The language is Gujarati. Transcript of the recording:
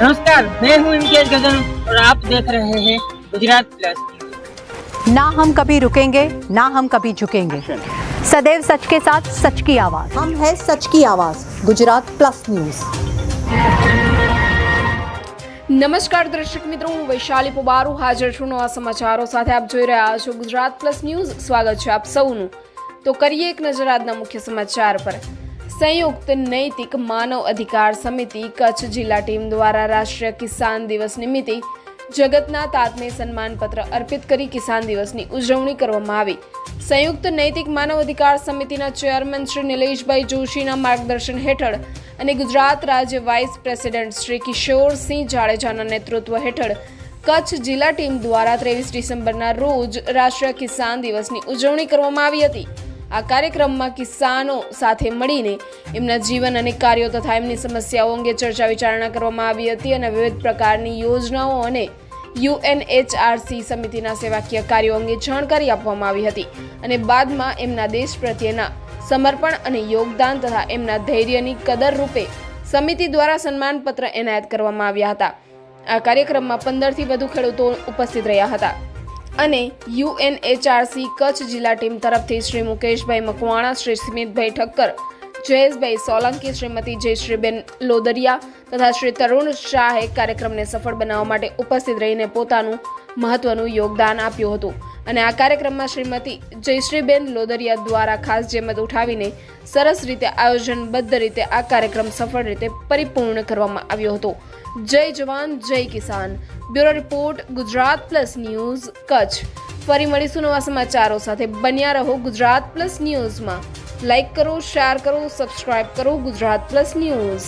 नमस्कार मैं हूं इम्तियाज गजन और आप देख रहे हैं गुजरात प्लस ना हम कभी रुकेंगे ना हम कभी झुकेंगे सदैव सच के साथ सच की आवाज हम है सच की आवाज गुजरात प्लस न्यूज નમસ્કાર દર્શક મિત્રો હું વૈશાલી પુબારુ હાજર છું નવા સમાચારો સાથે આપ જોઈ રહ્યા છો ગુજરાત પ્લસ ન્યૂઝ સ્વાગત છે આપ સૌનું તો કરીએ એક નજર આજના મુખ્ય સમાચાર પર સંયુક્ત નૈતિક માનવ અધિકાર સમિતિ કચ્છ જિલ્લા ટીમ દ્વારા રાષ્ટ્રીય કિસાન દિવસ નિમિત્તે જગતના તાતને સન્માનપત્ર અર્પિત કરી કિસાન દિવસની ઉજવણી કરવામાં આવી. સંયુક્ત નૈતિક માનવ અધિકાર સમિતિના ચેરમેન શ્રી નિલેશભાઈ જોશીના માર્ગદર્શન હેઠળ અને ગુજરાત રાજ્ય વાઇસ પ્રેસિડેન્ટ શ્રી કિશોરસિંહ જાડેજાના નેતૃત્વ હેઠળ કચ્છ જિલ્લા ટીમ દ્વારા ત્રેવીસ ડિસેમ્બરના રોજ રાષ્ટ્રીય કિસાન દિવસની ઉજવણી કરવામાં આવી હતી. આ કાર્યક્રમમાં કિસાનો સાથે મળીને એમના જીવન અને કાર્યો તથા એમની સમસ્યાઓ અંગે ચર્ચા વિચારણા કરવામાં આવી હતી અને વિવિધ પ્રકારની યોજનાઓ અને યુએનએચઆરસી સમિતિના સેવાકીય કાર્યો અંગે જાણકારી આપવામાં આવી હતી અને બાદમાં એમના દેશ પ્રત્યેના સમર્પણ અને યોગદાન તથા એમના ધૈર્યની કદર રૂપે સમિતિ દ્વારા સન્માનપત્ર એનાયત કરવામાં આવ્યા હતા. આ કાર્યક્રમમાં પંદરથી વધુ ખેડૂતો ઉપસ્થિત રહ્યા હતા. અને યુએનએચઆરસી કચ્છ જિલ્લા ટીમ તરફથી શ્રી મુકેશભાઈ મકવાણા, શ્રી સ્મિતભાઈ ઠક્કર, જયેશભાઈ સોલંકી, શ્રીમતી જયશ્રીબેન લોદરિયા તથા શ્રી તરુણ શાહે કાર્યક્રમને સફળ બનાવવા માટે ઉપસ્થિત રહીને પોતાનું મહત્વનું યોગદાન આપ્યું હતું. અને આ કાર્યક્રમમાં શ્રીમતી જયશ્રીબેન લોદરિયા દ્વારા ખાસ જેમત ઉઠાવીને સરસ રીતે આયોજનબદ્ધ રીતે આ કાર્યક્રમ સફળ રીતે પરિપૂર્ણ કરવામાં આવ્યો હતો. જય જવાન, જય કિસાન. Bureau report, Gujarat plus news, Kutch. ફરી મળીશું નવા સમાચારો સાથે. બન્યા રહો ગુજરાત પ્લસ ન્યૂઝમાં. લાઇક કરો, શેર કરો, સબસ્ક્રાઇબ કરો ગુજરાત પ્લસ ન્યૂઝ.